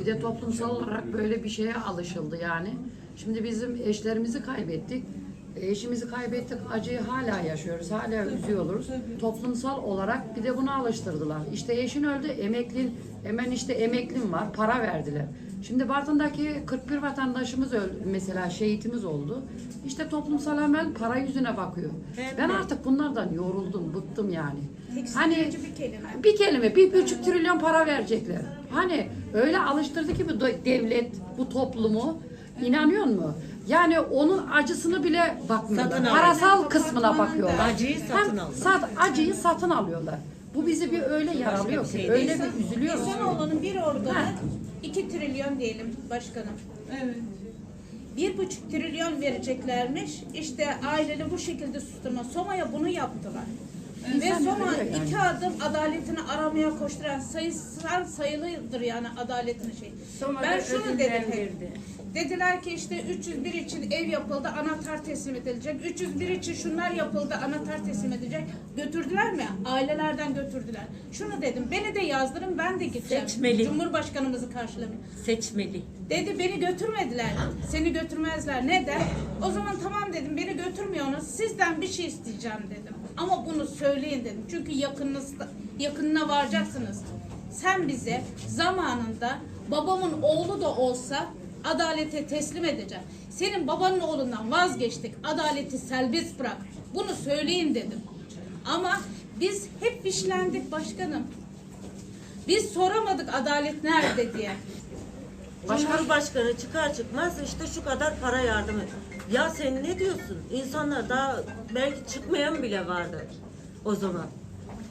Bir de toplumsal olarak böyle bir şeye alışıldı yani. Şimdi bizim eşlerimizi kaybettik. Eşimizi kaybettik, acıyı hala yaşıyoruz, hala üzüyoruz. Toplumsal olarak bir de buna alıştırdılar. İşte eşin öldü, emeklin, hemen işte emeklim var, para verdiler. Şimdi Bartın'daki 41 vatandaşımız öldü, mesela şehitimiz oldu. İşte toplumsal hemen para yüzüne bakıyor. Ben artık bunlardan yoruldum, bıktım yani. Hani bir kelime. bir kelime, bir buçuk trilyon para verecekler. Hani öyle alıştırdı ki bu devlet, bu toplumu. İnanıyor mu? Yani onun acısını bile bakmıyorlar. Parasal kısmına bakıyorlar. Acıyı satın Hem alıyor. sat, acıyı satın alıyorlar. Bu bizi bir öyle yaralıyor bir şey ki, değil. öyle bir üzülüyoruz. İnsanoğlunun bir organı Ha. 2 trilyon diyelim başkanım. Evet. Bir buçuk trilyon vereceklermiş. İşte aileni bu şekilde susturma. Soma'ya bunu yaptılar. Ve yani. iki adım adaletini aramaya koşturan sayısal sayılıdır yani adaletini şey. ben şunu dedim hep. Dediler ki işte 301 için ev yapıldı, anahtar teslim edilecek. 301 için şunlar yapıldı, anahtar teslim edilecek. Götürdüler mi? Ailelerden götürdüler. Şunu dedim, beni de yazdırın, ben de gideceğim. Seçmeli. Cumhurbaşkanımızı karşılamaya. Seçmeli. Dedi beni götürmediler. Seni götürmezler. Neden? O zaman tamam dedim beni götürmüyorsunuz. Sizden bir şey isteyeceğim dedim. Ama bunu söyleyin dedim. Çünkü yakınınızda, yakınına varacaksınız. Sen bize zamanında babamın oğlu da olsa adalete teslim edeceğim. Senin babanın oğlundan vazgeçtik. Adaleti serbest bırak. Bunu söyleyin dedim. Ama biz hep fişlendik başkanım. Biz soramadık adalet nerede diye. Cumhurbaşkanı çıkar çıkmaz işte şu kadar para yardım et. Ya sen ne diyorsun? İnsanlar daha belki çıkmayan bile vardı o zaman.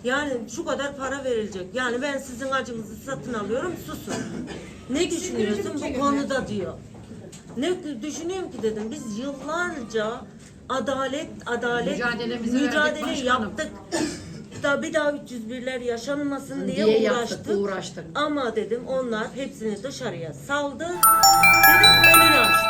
Yani şu kadar para verilecek. Yani ben sizin acınızı satın alıyorum susun. Ne düşünüyorsun bu konuda diyor. Ne düşünüyorum ki dedim biz yıllarca adalet adalet mücadele başkanım. yaptık. Da bir daha 301'ler yaşanmasın diye, Diye yaptık, uğraştık. uğraştık. Ama dedim onlar hepsini dışarıya saldı. Dedim önünü açtı.